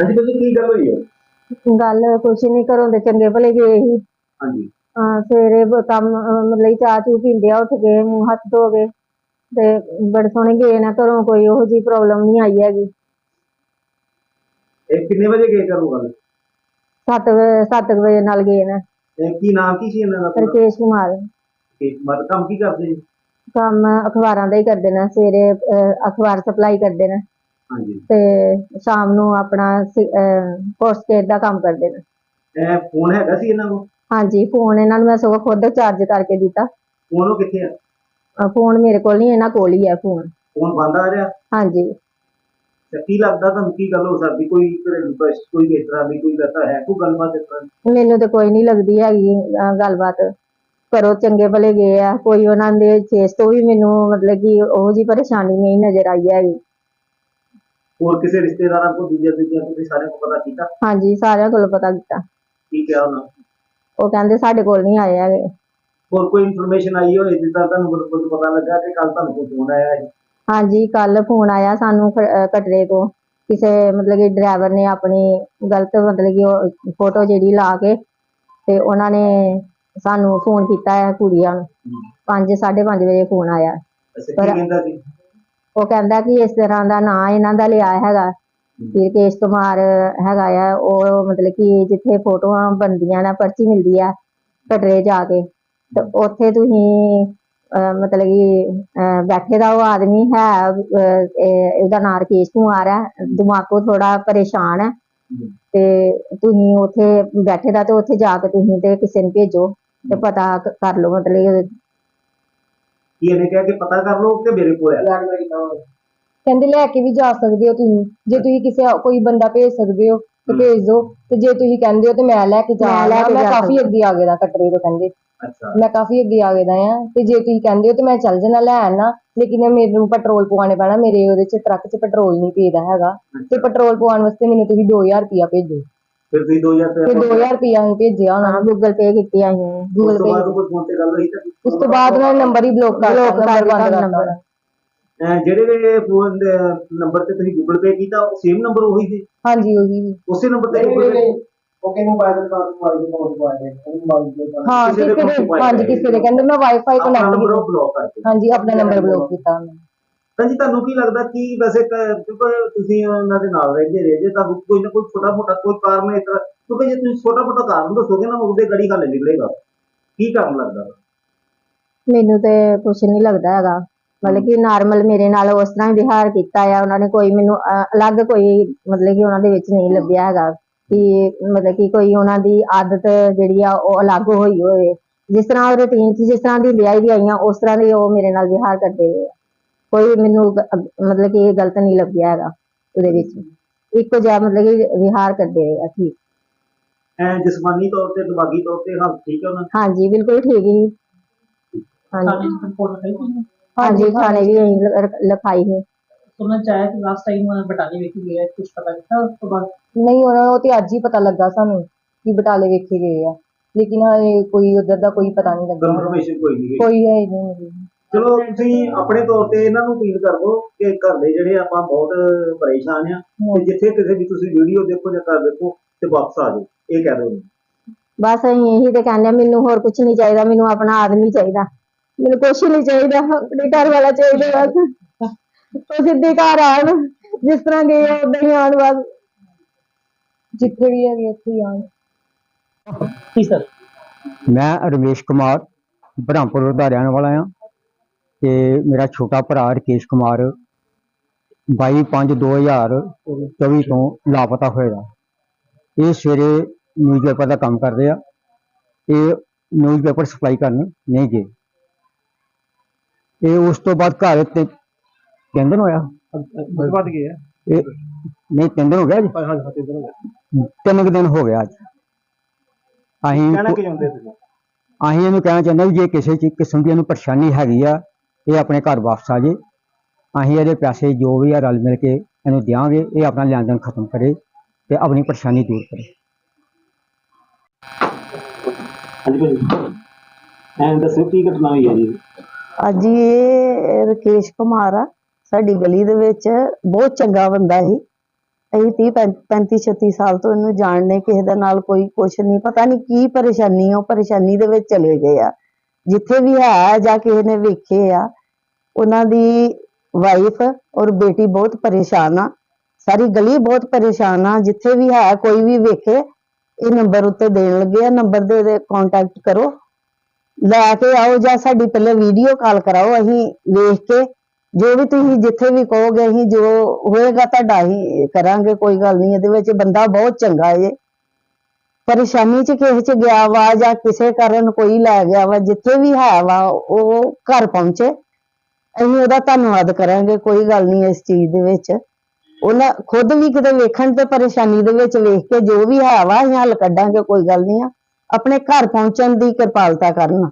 ਹਾਂਜੀ ਭਾਜੀ ਕੀ ਗੱਲ ਹੋਈ ਹੈ? ਗੱਲ ਕੁਛ ਨਹੀਂ ਘਰੋਂ ਦੇ ਚੰਗੇ ਭਲੇ ਗਏ ਸੀ। ਹਾਂਜੀ। ਹਾਂ ਸਵੇਰੇ ਬ- ਕੰਮ ਅਹ ਮਤਲਬ ਕਿ ਚਾਹ ਚੂ ਪੀਂਦੇ ਆ ਉੱਠ ਕੇ ਮੂੰਹ ਹੱਥ ਧੋ ਤੇ ਬੜੇ ਸੋਹਣੇ ਗਏ ਨਾ ਘਰੋਂ ਕੋਈ ਉਹੋ ਜਿਹੀ ਪ੍ਰੋਬਲਮ ਨਹੀਂ ਆਈ ਹੈਗੀ। ਇਹ ਕਿੰਨੇ ਵਜੇ ਗਏ ਘਰੋਂ ਗੱਲ? 7 ਸੱਤ ਕੁ ਵਜੇ ਨਾਲ ਗਏ ਨਾ। ਇਹ ਕੀ ਨਾਮ ਕੀ ਸੀ ਇਹਨਾਂ ਦਾ ਪੂਰਾ? ਰਕੇਸ਼ ਕੁਮਾਰ। ਇਹ ਮਤਲਬ ਕੰਮ ਕੀ ਕਰਦੇ? ਜੀ ਕੰਮ ਅਖਬਾਰਾਂ ਦਾ ਹੀ ਕਰਦੇ ਨੇ ਸਵੇਰੇ ਅਹ, ਅਖਬਾਰ ਸਪਲਾਈ ਕਰਦੇ ਨੇ। ਹਾਂਜੀ। ਤੇ ਸ਼ਾਮ ਨੂੰ ਆਪਣਾ ਪੋਸਟਪੇਡ ਦਾ ਕੰਮ ਕਰਦੇ ਨੇ। ਇਹ ਫੋਨ ਹੈਗਾ ਸੀ ਇਹਨਾਂ ਕੋਲ? ਹਾਂਜੀ ਫੋਨ ਇਹਨਾਂ ਨੂੰ ਮੈਂ ਸਗੋਂ ਖੁਦ ਚਾਰਜ ਕਰਕੇ ਦਿੱਤਾ। ਫੋਨ ਉਹ ਕਿੱਥੇ ਆ? ਫੋਨ ਮੇਰੇ ਕੋਲ ਨਹੀਂ ਇਹਨਾਂ ਕੋਲ ਹੀ ਹੈ ਫੋਨ ਫੋਨ ਬੰਦ ਆ ਰਿਹਾ? ਹਾਂਜੀ। ਤੇ ਕੀ ਲੱਗਦਾ ਤੁਹਾਨੂੰ ਕੀ ਗੱਲ ਹੋ ਸਕਦੀ? ਕੋਈ ਘਰੇਲੂ ਬਸ ਕੋਈ ਇਸ ਤਰ੍ਹਾਂ ਦੀ ਕੋਈ ਗੱਲ ਹੈ ਕੋਈ ਗੱਲਬਾਤ ਇਸ ਤਰ੍ਹਾਂ ਦੀ? ਮੈਨੂੰ ਤੇ ਕੋਈ ਨਹੀਂ ਲੱਗਦੀ ਹੈਗੀ ਅਹ ਗੱਲਬਾਤ। ਘਰੋਂ ਚੰਗੇ ਭਲੇ ਗਏ ਆ ਕੋਈ ਉਹਨਾਂ ਦੇ ਫੇਸ ਤੋਂ ਵੀ ਮੈਨੂੰ ਮਤਲਬ ਕਿ ਉਹੋ ਜੀ ਪਰੇਸ਼ਾਨੀ ਨਹੀਂ ਨਜ਼ਰ ਆਈ ਹੈਗੀ। ਹੋਰ ਕਿਸੇ ਰਿਸ਼ਤੇਦਾਰਾਂ ਕੋਲ ਦੂਜੇ ਦੂਜੇ ਤੁਸੀਂ ਸਾਰਿਆਂ ਨੂੰ ਪਤਾ ਕੀਤਾ? ਹਾਂਜੀ ਸਾਰਿਆਂ ਕੋਲ ਪਤਾ ਕੀਤਾ। ਕੀ ਕਿਹਾ ਉਹਨਾਂ? ਉਹ ਕਹਿੰਦੇ ਸਾਡੇ ਕੋਲ ਨਹੀਂ ਆਏ ਹੈਗੇ। ਹੋਰ ਕੋਈ ਇਨਫੋਰਮੇਸ਼ਨ ਆਈ ਹੋਏ ਜਿੱਦਾਂ ਤੁਹਾਨੂੰ ਕੁਝ ਕੁਝ ਪਤਾ ਲੱਗਾ ਕਿ ਕੱਲ ਤੁਹਾਨੂੰ ਕੋਈ ਫੋਨ ਆਇਆ ਹੈ ਹਾਂਜੀ ਕੱਲ ਫੋਨ ਆਇਆ ਸਾਨੂੰ ਖ- ਅਹ ਕਟਰੇ ਤੋਂ ਕਿਸੇ ਮਤਲਬ ਕਿ ਡਰਾਈਵਰ ਨੇ ਆਪਣੀ ਗਲਤ ਮਤਲਬ ਕਿ ਉਹ ਫੋਟੋ ਜਿਹੜੀ ਲਾ ਕੇ ਤੇ ਉਹਨਾਂ ਨੇ ਸਾਨੂੰ ਫੋਨ ਕੀਤਾ ਹੈ ਕੁੜੀਆਂ ਨੂੰ। 5 5:30 ਵਜੇ ਫੋਨ ਆਇਆ। ਅੱਛਾ ਪਰ- ਕੀ ਕਹਿੰਦਾ ਸੀ? ਉਹ ਕਹਿੰਦਾ ਕਿ ਇਸ ਤਰ੍ਹਾਂ ਦਾ ਨਾਂ ਇਹਨਾਂ ਦਾ ਲਿਆ ਹੈਗਾ। ਕਿ ਰਕੇਸ਼ ਕੁਮਾਰ ਹੈਗਾ ਆ ਉਹ ਮਤਲਬ ਕਿ ਜਿੱਥੇ ਫੋਟੋਆਂ ਬਣਦੀਆਂ ਨੇ ਪਰਚੀ ਮਿਲਦੀ ਆ ਕਟਰੇ ਜਾ ਕੇ। ਤੇ ਉੱਥੇ ਤੁਸੀਂ ਅਹ ਮਤਲਬ ਕਿ ਅਹ ਬੈਠੇ ਦਾ ਉਹ ਆਦਮੀ ਹੈ ਅਹ ਇਹ- ਇਹਦਾ ਨਾਂ ਰਕੇਸ਼ ਕੁਮਾਰ ਹੈ। ਦਿਮਾਗੋਂ ਥੋੜਾ ਪਰੇਸ਼ਾਨ ਹੈ। ਤੇ ਤੁਸੀਂ ਉੱਥੇ ਬੈਠੇ ਦਾ ਤੇ ਉੱਥੇ ਜਾ ਕੇ ਤੁਸੀਂ ਤੇ ਕਿਸੇ ਨੂੰ ਭੇਜੋ। ਤੇ ਪਤਾ ਕ- ਕਰ ਲਓ ਮਤਲਬ ਕੀ ਇਹਨੇ ਕਿਹਾ ਕਿ ਪਤਾ ਕਰ ਲਓ ਕਿ ਮੇਰੇ ਕੋਲ ਹੈ? ਕਹਿੰਦੇ ਲੈ ਕੇ ਵੀ ਜਾ ਸਕਦੇ ਹੋ ਤੁਸੀਂ। ਜੇ ਤੁਸੀਂ ਕਿਸੇ ਕੋਈ ਬੰਦਾ ਭੇਜ ਸਕਦੇ ਹੋ ਤੇ ਭੇਜ ਦਿਓ ਤੇ ਜੇ ਤੁਸੀਂ ਕਹਿੰਦੇ ਹੋ ਤੇ ਮੈਂ ਲੈ ਕੇ ਜਾ ਮੈਂ ਲੈ ਕੇ ਮੈਂ ਜਾ ਕਾਫੀ ਅੱਗੇ ਆ ਗਿਆ ਦਾ ਕਟਰੇ ਤੋਂ ਕਹਿੰਦੇ। ਅੱਛਾ। ਮੈਂ ਕਾਫੀ ਅੱਗੇ ਆ ਗਿਆ ਦਾ ਆ। ਤੇ ਜੇ ਤੁਸੀਂ ਕਹਿੰਦੇ ਹੋ ਤੇ ਮੈਂ ਚੱਲ ਜਾਣਾ ਲੈਣ ਨਾ ਲੇਕਿਨ ਮੈਨੂੰ ਪੈਟਰੋਲ ਪਵਾਉਣੇ ਪੈਣਾ। ਮੇਰੇ ਉਹਦੇ ਚ ਟਰੱਕ ਚ ਪੈਟਰੋਲ ਨਹੀਂ ਪੀਦਾ ਹੈਗਾ। ਤੇ ਪੈਟਰੋਲ ਪਵਾਉਣ ਵਾਸਤੇ ਮੈਨੂੰ ਤੁਸੀਂ 2000 ਰੁਪਇਆ ਭੇਜੋ। ਫਿਰ ਤੁਸੀਂ 2000 ਤੇ ਰੁਪਏ 2000 ਰੁਪਇਆ ਅਸੀਂ ਭੇਜਿਆ ਉਹਨਾਂ ਨੂੰ ਗੂਗਲ ਪੇ ਕੀਤੀ ਅਸੀਂ। ਉਸ ਗੂਗਲ ਤੋਂ ਪੇ ਬਾਅਦ ਕੋਈ ਫੋਨ ਤੇ ਗੱਲ ਹੋਈ ਤਾਂ ਉਸ ਤੋਂ ਬਾਅਦ ਉਹਨਾਂ ਨੇ ਨੰਬਰ ਹੀ ਬਲੌਕ ਕਰ Block ਦਿੱਤਾ ਕਰ ਦਿੱਤਾ। ਨੰਬਰ ਅਹ ਜਿਹੜੇ ਫੋਨ ਦੇ ਨੰਬਰ ਤੇ ਤੁਸੀਂ ਗੂਗਲ ਪੇ ਕੀਤਾ ਉਹ ਸੇਮ ਨੰਬਰ ਉਹੀ ਸੀ? ਹਾਂਜੀ ਉਹੀ ਉਸੇ ਨੰਬਰ ਤੇ ਗੂਗਲ ਪੇ ਓਕੇ ਮੋਬਾਈਲ ਦਾ ਮੋਬਾਈਲ ਦਾ ਮੋਬਾਈਲ ਦਾ ਮੋਬਾਈਲ ਦਾ ਹਾਂ ਕਿਸੇ ਕਿਸੇ ਦੇ ਦੇ mobile ਹਾਂਜੀ ਤੇ ਕਿਸੇ ਦੇ। ਕਹਿੰਦੇ ਮੈਂ ਵਾਈਫਾਈ ਆਪਣਾ ਕਨੈਕਟ ਨੰਬਰ ਕੀਤਾ। ਉਹ ਬਲੌਕ ਕਰਕੇ ਹਾਂਜੀ ਆਪਣਾ ਨੰਬਰ ਬਲੌਕ ਕੀਤਾ ਉਹਨੇ। ਤਾਂ ਤੁਹਾਨੂੰ ਕੀ ਲੱਗਦਾ ਕਿ ਵੈਸੇ ਕਿਉਂਕਿ ਤੁਸੀਂ ਉਹਨਾਂ ਦੇ ਨਾਲ ਰਹਿੰਦੇ ਰਹੇ ਜੇ ਤੁਹਾਨੂੰ ਕੋਈ ਨਾ ਕੋਈ ਛੋਟਾ ਮੋਟਾ ਕੋਈ ਕਾਰਨ ਇਸ ਤਰ੍ਹਾਂ ਕਿਉਂਕਿ ਜੇ ਤੁਸੀਂ ਛੋਟਾ ਮੋਟਾ ਕਾਰਨ ਦੱਸੋਗੇ ਨਾ ਉਹਦੇ ਗੜੀ ਹੱਲ ਨਿਕਲੇਗਾ। ਕੀ ਕਾਰਨ ਲੱਗਦਾ? ਮੈਨੂੰ ਤੇ ਕੁਝ ਨਹੀਂ ਲੱਗਦਾ ਹੈਗਾ। ਮਤਲਬ ਕਿ ਨਾਰਮਲ ਮੇਰੇ ਨਾਲ ਉਸ ਤਰ੍ਹਾਂ ਹੀ ਵਿਹਾਰ ਕੀਤਾ ਆ। ਉਹਨਾਂ ਨੇ ਕੋਈ ਮੈਨੂੰ ਅਹ, ਅਲੱਗ ਕੋਈ ਮਤਲਬ ਕਿ ਉਹਨਾਂ ਦੇ ਵਿੱਚ ਨਹੀਂ ਲੱਭਿਆ ਹੈਗਾ। ਕਿ ਮਤਲਬ ਕਿ ਕੋਈ ਉਹਨਾਂ ਦੀ ਆਦਤ ਜਿਹੜੀ ਆ ਉਹ ਅਲੱਗ ਹੋਈ ਹੋਵੇ। ਜਿਸ ਤਰ੍ਹਾਂ ਰੁਟੀਨ 'ਚ ਜਿਸ ਤਰ੍ਹਾਂ ਦੀ ਵਿਆਹੀ ਦੀ ਆਈਆਂ ਉਸ ਤਰ੍ਹਾਂ ਦੀ ਉਹ ਮੇਰੇ ਨਾਲ ਵਿਹਾਰ ਕਰਦੇ ਆ। ਕੋਈ ਮੈਨੂੰ ਗ- ਅਹ, ਮਤਲਬ ਕਿ ਗਲਤ ਨਹੀਂ ਲੱਗਿਆ ਹੈਗਾ ਉਹਦੇ ਵਿੱਚ। ਇੱਕੋ ਜਿਹਾ ਮਤਲਬ ਕਿ ਵਿਹਾਰ ਕਰਦੇ ਆ ਠੀਕ। ਐ ਜਿਸਮਾਨੀ ਤੌਰ ਤੇ ਦਿਮਾਗੀ ਤੌਰ ਤੇ ਹਾਂ ਠੀਕ ਹੈ ਉਹਨਾਂ ਹਾਂਜੀ ਬਿਲਕੁਲ ਠੀਕ ਹੀ। ਹਾਂਜੀ। ਰਿਪੋਰਟ ਹੈ ਕਿ ਹਾਂਜੀ ਖਾਣੇ ਵੀ ਅਸੀਂ ਲ- ਰ- ਲਿਖਾਈ ਹੈ ਸੁਣਨਾ ਚਾਹਿਆ ਕਿ ਲਾਸਟ ਟਾਈਮ ਬਟਾਲੇ ਵੇਖੀ ਗਏ ਕੁਝ ਪਤਾ ਕੀਤਾ ਉਸ ਤੋਂ ਬਾਅਦ? ਨਹੀਂ ਉਹਨਾਂ ਨੂੰ ਤੇ ਅੱਜ ਹੀ ਪਤਾ ਲੱਗਾ ਸਾਨੂੰ ਕਿ ਬਟਾਲੇ ਵੇਖੇ ਗਏ ਆ। ਲੇਕਿਨ ਹਜੇ ਕੋਈ ਉਧਰ ਦਾ ਕੋਈ ਪਤਾ ਨਹੀਂ ਲੱਗਾ ਕਨਫਰਮੇਸ਼ਨ ਕੋਈ ਨਹੀਂ ਗਈ। ਕੋਈ ਹੈ ਨਹੀਂ। ਮਿਲੀ। ਚਲੋ ਤੁਸੀਂ ਆਪਣੇ ਤੌਰ ਤੇ ਇਹਨਾਂ ਨੂੰ ਅਪੀਲ ਕਰ ਦਿਓ ਕਿ ਘਰ ਦੇ ਜਿਹੜੇ ਆਪਾਂ ਬਹੁਤ ਪਰੇਸ਼ਾਨ ਆ ਤੇ ਜਿੱਥੇ ਕਿਸੇ ਦੀ ਤੁਸੀਂ ਵੀਡੀਓ ਦੇਖੋ ਜਾਂ ਘਰ ਦੇਖੋ ਤੇ ਵਾਪਸ ਆ ਜਾਓ। ਇਹ ਕਹਿ ਦਿਓ ਬਸ ਅਸੀਂ ਇਹੀ ਤੇ ਕਹਿੰਦੇ ਆ, ਮੈਨੂੰ ਹੋਰ ਕੁਝ ਨਹੀਂ ਚਾਹੀਦਾ ਮੈਨੂੰ ਆਪਣਾ ਆਦਮੀ ਚਾਹੀਦਾ। ਮੈਨੂੰ ਕੁਝ ਨਹੀਂ ਚਾਹੀਦਾ ਆਪਣੇ ਘਰ ਵਾਲਾ ਚਾਹੀਦਾ ਬਸ। ਉਹ ਸਿੱਧੇ ਘਰ ਆਉਣ ਜਿਸ ਤਰ੍ਹਾਂ ਗਏ ਆ ਉਦਾਂ ਹੀ ਆਉਣ ਬਸ। ਜਿੱਥੇ ਵੀ ਹੈਗੇ ਉੱਥੇ ਹੀ ਆਉਣ। ਜੀ ਸਰ? ਮੈਂ ਰਮੇਸ਼ ਕੁਮਾਰ ਬ੍ਰਹਮਪੁਰ ਦਾ ਰਹਿਣ ਵਾਲਾ ਹਾਂ। ਤੇ ਮੇਰਾ ਛੋਟਾ ਭਰਾ ਰਕੇਸ਼ ਕੁਮਾਰ 22/5/2024 ਤੋਂ ਲਾਪਤਾ ਹੋਇਆ। ਇਹ ਸਵੇਰੇ ਨਿਊਜ਼ਪੇਪਰ ਦਾ ਕੰਮ ਕਰਦੇ ਆ। ਇਹ ਨਿਊਜ਼ਪੇਪਰ ਸਪਲਾਈ ਕਰਨ ਨਹੀਂ ਗਏ। ਇਹ ਉਸ ਤੋਂ ਬਾਅਦ ਘਰ ਤੇ ਤਿੰਨ ਦਿਨ ਹੋਇਆ। ਵੱਧ ਗਏ ਆ। ਇਹ ਨਹੀਂ ਤਿੰਨ ਦਿਨ ਹੋ ਗਿਆ ਜੀ ਹਾਂ ਹਾਂ ਤੇ ਦਿਨ ਤਿੰਨ ਕੁ ਦਿਨ ਹੋ ਗਿਆ ਅੱਜ। ਅਸੀਂ ਕਹਿਣਾ ਕੀ ਚਾਹੁੰਦੇ ਤੁਸੀਂ? ਅਸੀਂ ਇਹਨੂੰ ਕਹਿਣਾ ਚਾਹੁੰਦੇ ਵੀ ਜੇ ਕਿਸੇ ਚੀਜ਼ ਕਿਸਮ ਦੀ ਇਹਨੂੰ ਪਰੇਸ਼ਾਨੀ ਹੈਗੀ ਆ ਇਹ ਆਪਣੇ ਘਰ ਵਾਪਸ ਆ ਜੇ। ਅਸੀਂ ਇਹਦੇ ਪੈਸੇ ਜੋ ਵੀ ਆ ਰਲ ਮਿਲ ਕੇ ਇਹਨੂੰ ਦਿਆਂਗੇ ਇਹ ਆਪਣਾ ਲੈਣ ਦੇਣ ਖਤਮ ਕਰੇ ਤੇ ਆਪਣੀ ਪਰੇਸ਼ਾਨੀ ਦੂਰ ਕਰੇ। ਹਾਂਜੀ ਭਾਜੀ। ਐਂ ਦੱਸੋ ਕੀ ਘਟਨਾ ਹੋਈ ਹੈ ਜੀ? ਅੱਜ ਇਹ ਰਕੇਸ਼ ਕੁਮਾਰ ਆ ਸਾਡੀ ਗਲੀ ਦੇ ਵਿੱਚ ਬਹੁਤ ਚੰਗਾ ਬੰਦਾ ਸੀ। ਅਸੀਂ 30 35 36 ਸਾਲ ਤੋਂ ਇਹਨੂੰ ਜਾਣਨੇ ਕਿਸੇ ਦੇ ਨਾਲ ਕੋਈ ਕੁਛ ਨਹੀਂ ਪਤਾ ਨਹੀਂ ਕੀ ਪਰੇਸ਼ਾਨੀ ਉਹ ਪਰੇਸ਼ਾਨੀ ਦੇ ਵਿੱਚ ਚਲੇ ਗਏ ਆ। ਜਿੱਥੇ ਵੀ ਹੈ, ਜਾਂ ਕਿਸੇ ਨੇ ਵੇਖੇ ਆ, ਉਹਨਾਂ ਦੀ ਵਾਈਫ ਔਰ ਬੇਟੀ ਬਹੁਤ ਪਰੇਸ਼ਾਨ ਆ। ਸਾਰੀ ਗਲੀ ਬਹੁਤ ਪਰੇਸ਼ਾਨ ਆ। ਜਿੱਥੇ ਵੀ ਹੈ, ਕੋਈ ਵੀ ਵੇਖੇ, ਇਹ ਨੰਬਰ ਉੱਤੇ ਦੇਣ ਲੱਗੇ ਆ। ਨੰਬਰ ਦੇ ਦੇ ਕੰਟੈਕਟ ਕਰੋ। ਲੈ ਕੇ ਆਓ ਜਾਂ ਸਾਡੀ ਪਹਿਲੇ ਵੀਡੀਓ ਕਾਲ ਕਰਾਓ। ਅਸੀਂ ਵੇਖ ਕੇ, ਜੋ ਵੀ ਤੁਸੀਂ ਜਿੱਥੇ ਵੀ ਕਹੋਗੇ, ਅਸੀਂ ਜੋ ਹੋਏਗਾ ਤੁਹਾਡਾ ਹੀ ਕਰਾਂਗੇ, ਕੋਈ ਗੱਲ ਨਹੀਂ। ਇਹਦੇ ਵਿੱਚ ਬੰਦਾ ਬਹੁਤ ਚੰਗਾ ਏ। ਪਰੇਸ਼ਾਨੀ ਚ ਕਿਸੇ ਚ ਗਿਆ ਵਾ ਜਾਂ ਕਿਸੇ ਕਾਰਨ ਕੋਈ ਲੈ ਗਿਆ ਵਾ, ਜਿੱਥੇ ਵੀ ਹੈ ਵਾ, ਉਹ ਘਰ ਪਹੁੰਚੇ। ਅਸੀਂ ਉਹਦਾ ਧੰਨਵਾਦ ਕਰਾਂਗੇ, ਕੋਈ ਗੱਲ ਨਹੀਂ ਇਸ ਚੀਜ਼ ਦੇ ਵਿੱਚ। ਉਹਨਾਂ ਖੁਦ ਵੀ ਕਿਤੇ ਵੇਖਣ ਤੇ ਪਰੇਸ਼ਾਨੀ ਦੇ ਵਿੱਚ ਵੇਖ ਕੇ ਜੋ ਵੀ ਹੈ ਵਾ, ਅਸੀਂ ਹੱਲ ਕੱਢਾਂਗੇ, ਕੋਈ ਗੱਲ ਨਹੀਂ ਆ। ਆਪਣੇ ਘਰ ਪਹੁੰਚਣ ਦੀ ਕਿਰਪਾਲਤਾ ਕਰਨ।